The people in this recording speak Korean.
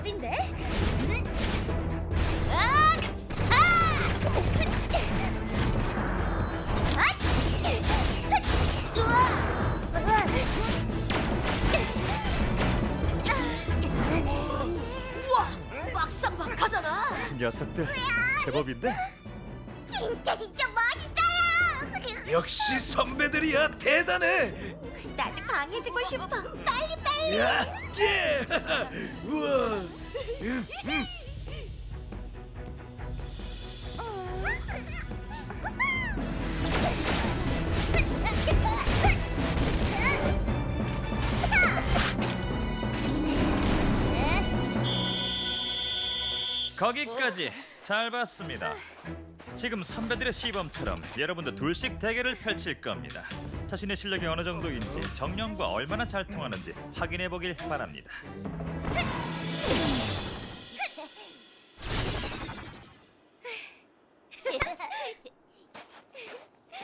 법인데? 우와, 막상막하잖아. 녀석들 제법인데? 진짜 진짜 멋있어요. 역시 선배들이야 대단해. 나도 강해지고 싶어. 빨리 빨리. 야, 예. 우와. 거기까지 잘 봤습니다. 지금 선배들의 시범처럼 여러분도 둘씩 대결을 펼칠 겁니다. 자신의 실력이 어느 정도인지 정령과 얼마나 잘 통하는지 확인해 보길 바랍니다.